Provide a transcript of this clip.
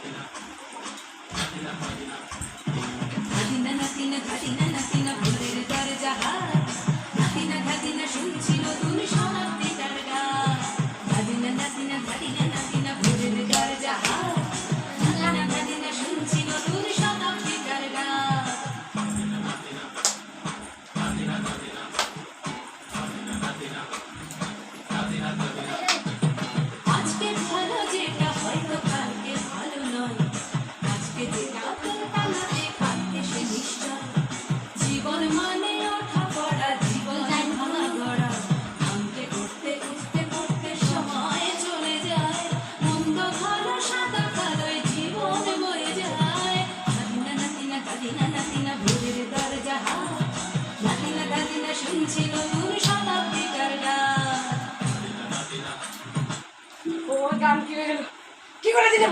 Thank you. গান কি হয়ে গেল? কি করে দিলে?